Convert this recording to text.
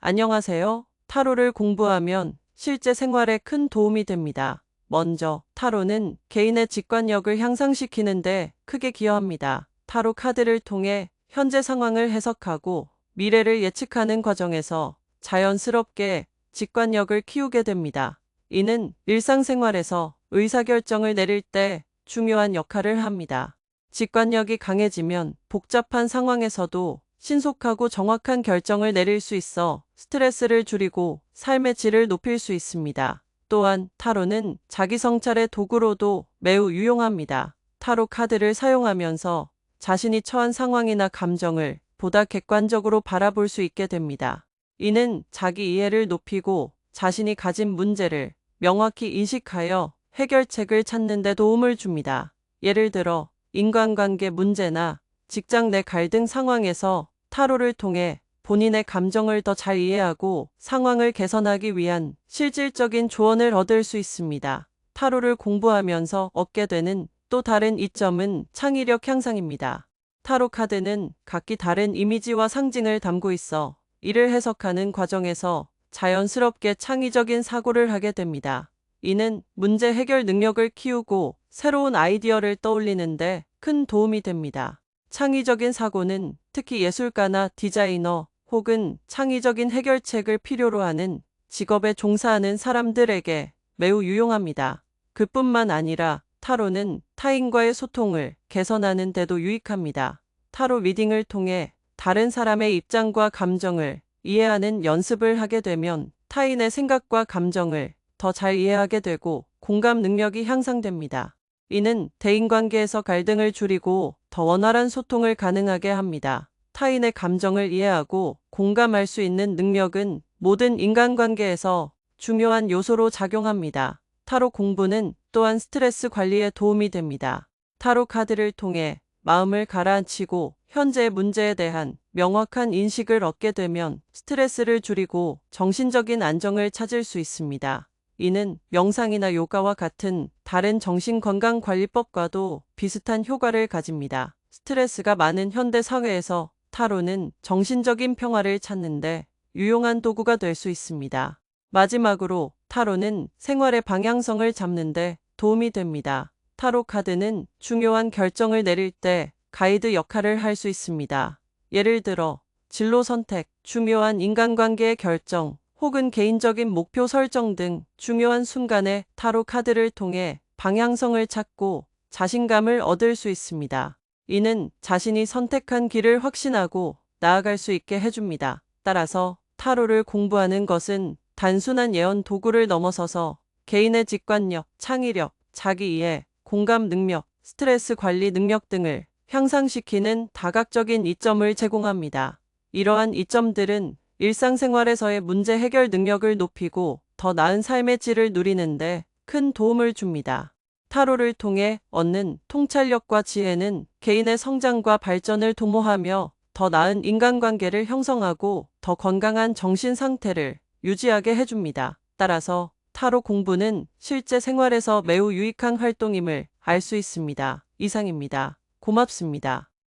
안녕하세요. 타로를 공부하면 실제 생활에 큰 도움이 됩니다. 먼저, 타로는 개인의 직관력을 향상시키는데 크게 기여합니다. 타로 카드를 통해 현재 상황을 해석하고 미래를 예측하는 과정에서 자연스럽게 직관력을 키우게 됩니다. 이는 일상생활에서 의사결정을 내릴 때 중요한 역할을 합니다. 직관력이 강해지면 복잡한 상황에서도 신속하고 정확한 결정을 내릴 수 있어 스트레스를 줄이고 삶의 질을 높일 수 있습니다. 또한 타로는 자기 성찰의 도구로도 매우 유용합니다. 타로 카드를 사용하면서 자신이 처한 상황이나 감정을 보다 객관적으로 바라볼 수 있게 됩니다. 이는 자기 이해를 높이고 자신이 가진 문제를 명확히 인식하여 해결책을 찾는 데 도움을 줍니다. 예를 들어 인간관계 문제나 직장 내 갈등 상황에서 타로를 통해 본인의 감정을 더 잘 이해하고 상황을 개선하기 위한 실질적인 조언을 얻을 수 있습니다. 타로를 공부하면서 얻게 되는 또 다른 이점은 창의력 향상입니다. 타로 카드는 각기 다른 이미지와 상징을 담고 있어 이를 해석하는 과정에서 자연스럽게 창의적인 사고를 하게 됩니다. 이는 문제 해결 능력을 키우고 새로운 아이디어를 떠올리는데 큰 도움이 됩니다. 창의적인 사고는 특히 예술가나 디자이너 혹은 창의적인 해결책을 필요로 하는 직업에 종사하는 사람들에게 매우 유용합니다. 그뿐만 아니라 타로는 타인과의 소통을 개선하는 데도 유익합니다. 타로 리딩을 통해 다른 사람의 입장과 감정을 이해하는 연습을 하게 되면 타인의 생각과 감정을 더 잘 이해하게 되고 공감 능력이 향상됩니다. 이는 대인관계에서 갈등을 줄이고 더 원활한 소통을 가능하게 합니다. 타인의 감정을 이해하고 공감할 수 있는 능력은 모든 인간관계에서 중요한 요소로 작용합니다. 타로 공부는 또한 스트레스 관리에 도움이 됩니다. 타로 카드를 통해 마음을 가라앉히고 현재의 문제에 대한 명확한 인식을 얻게 되면 스트레스를 줄이고 정신적인 안정을 찾을 수 있습니다. 이는 명상이나 요가와 같은 다른 정신건강관리법과도 비슷한 효과를 가집니다. 스트레스가 많은 현대 사회에서 타로는 정신적인 평화를 찾는데 유용한 도구가 될 수 있습니다. 마지막으로 타로는 생활의 방향성을 잡는데 도움이 됩니다. 타로 카드는 중요한 결정을 내릴 때 가이드 역할을 할 수 있습니다. 예를 들어 진로 선택, 중요한 인간관계의 결정, 혹은 개인적인 목표 설정 등 중요한 순간에 타로 카드를 통해 방향성을 찾고 자신감을 얻을 수 있습니다. 이는 자신이 선택한 길을 확신하고 나아갈 수 있게 해줍니다. 따라서 타로를 공부하는 것은 단순한 예언 도구를 넘어서서 개인의 직관력, 창의력, 자기 이해, 공감 능력, 스트레스 관리 능력 등을 향상시키는 다각적인 이점을 제공합니다. 이러한 이점들은 일상생활에서의 문제 해결 능력을 높이고 더 나은 삶의 질을 누리는데 큰 도움을 줍니다. 타로를 통해 얻는 통찰력과 지혜는 개인의 성장과 발전을 도모하며 더 나은 인간관계를 형성하고 더 건강한 정신 상태를 유지하게 해줍니다. 따라서 타로 공부는 실제 생활에서 매우 유익한 활동임을 알 수 있습니다. 이상입니다. 고맙습니다.